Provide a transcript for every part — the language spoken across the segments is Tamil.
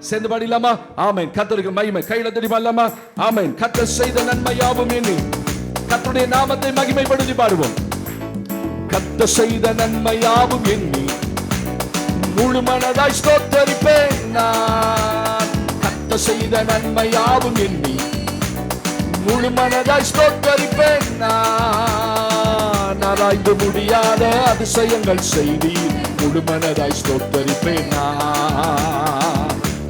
சேர்ந்து பாடிலாமா ஆமென். கத்தருக்கு மகிமை. கையில தெரியுமா ஆமென். கர்த்தர் செய்த நன்மை யாவும் எண்ணி கத்தருடைய நாமத்தை மகிமைப்படுத்தி பாடுவோம். கத்த செய்த நன்மையாவும் எண்ணி முழு மனதாய் ஸ்தோத்தரிப்பேன் நான். கர்த்தர் செய்த நன்மையாவும் எண்ணி முழு மனதாய் ஸ்தோத்தரிப்பேன் நான். ஆராய்ந்து முடியாத அதிசயங்கள் செய்தி முழு மனதாய் ஸ்தோத்தரிப்பேன் நான்.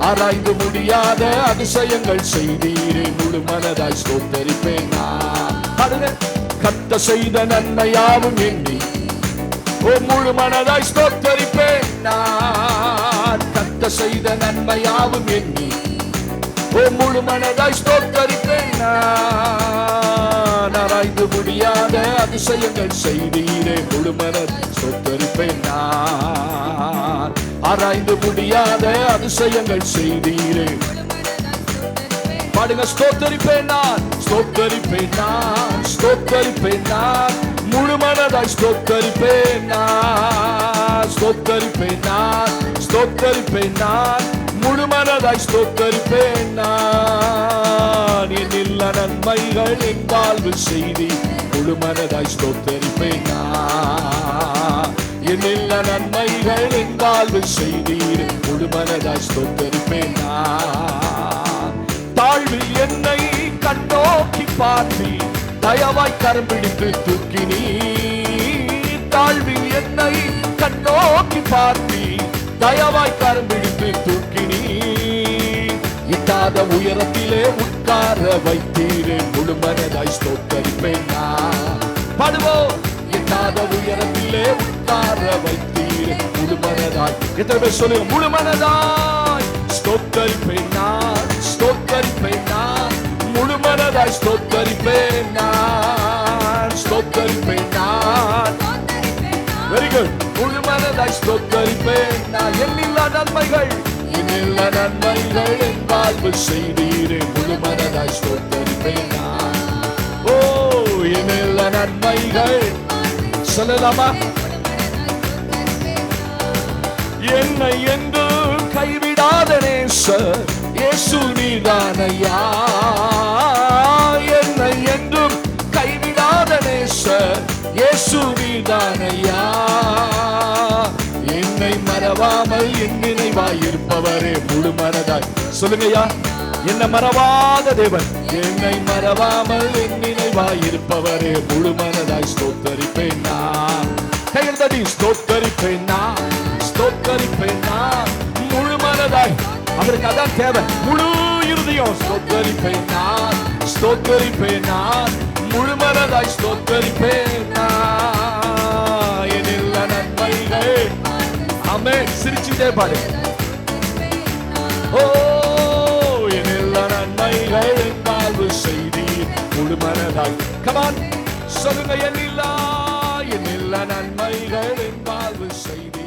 ஆராய்ந்து முடியாத அதிசயங்கள் செய்தீரே முழு மனதாய் ஸ்தோத்தரிப்பேன் நான். கத்த செய்த நன்மையாவும் எண்ணி ஓ முழு மனதாய் ஸ்தோத்தரிப்பேன் நான். கத்த செய்த நன்மையாவும் எண்ணி ஓ முழு மனதாய் ஸ்தோத்தரிப்பேன் நான். ஆராய்ந்து முடியாத அதிசயங்கள் செய்தீரே முழு மனதாய் ஸ்தோத்தரிப்பேன் நான். ஆராய்ந்து முடியாத அதிசயங்கள் செய்தீரே. பாடுங்க ஸ்தோத்தரிப்பேன் நான் ஸ்தோத்தரிப்பேன் நான் ஸ்தோத்தரிப்பேன் நான். முழு மனதாய் ஸ்தோத்தரிப்பேன் நான் ஸ்தோத்தரிப்பேன் நான் ஸ்தோத்தரிப்பேன் நான். முழு மனதாய் ஸ்தோத்தரிப்பேன் நான். என்னில் நன்மைகள் என் வாழ்வு செய்தி முழு மனதாய் ஸ்தோத்தரிப்பேன் நான். என் நன்மைகள் என் வாழ்வில் செய்தீர். முழுமனதாய் ஸ்தோத்தரிப்பேன் தாழ்வில் என்னை கண்ணோக்கி பார்த்தி தயவாய் கரம் பிடித்து தூக்கினீ தாழ்வில் என்னை கண்ணோக்கி பார்த்தி தயவாய் கரம் பிடித்து தூக்கினீ இட்டாத உயரத்திலே உட்கார வைத்தீரே. முழுமனதாய் ஸ்தோத்தரிப்பேன் பாடுவோம். உயரத்திலே வைத்தீர் முழு மனதாய் எத்தனை பேர் சொல்லுங்க? முழு மனதாய் ஸ்தோத்தரிப்பேன் நான் ஸ்தோத்தரிப்பேன் நான் முழு மனதாய் ஸ்தோத்தரிப்பேன் நான் ஸ்தோத்தரிப்பேன் நான் வெரி குட் முழு மனதாய் ஸ்தோத்தரிப்பேன் நான் எண்ணில்லா நன்மைகள். எண்ணில்லா நன்மைகள் என் வாழ்வு செய்தீரே. முழு மனதாய் ஸ்தோத்தரிப்பேன் நான் ஓ எண்ணில்லா நன்மைகள். சொல்லலாமா? என்னை என்று கைவிடாத நேசர் இயேசு நீதானையா? என்னை என்றும் கைவிடாத நேசர் இயேசு நீதானையா? என்னை மறவாமல் என் நினைவாய் இருப்பவரே முழு மனதாய் சொல்லுங்கய்யா என்ன மறவாத தேவன்? என்னை மறவாமல் என் நினைவாய் இருப்பவரே முழு மனதாய் ஸ்தோத்தரிப்பேன் நான். கையில் ஸ்தோத்தரிப்பேன் நான். ஸ்தோத்தரிப்பேன் நான் முழு மனதாய். அவருக்கு அதான் தேவை. முழு இருதயம் ஸ்தோத்தரிப்பேன் நான் ஸ்தோத்தரிப்பேன் நான் முழு மனதாய் ஸ்தோத்தரிப்பேன் நான் என் நன்மைகள். அமே சிரிச்சுட்டே பாடு. ஓ என் நன்மைகள் வாழ்வு செய்தி. முழு மனதாய். கமான் சொல்லுங்க என் இல்லா என் எல்லா நன்மைகள் வாழ்வு செய்தி.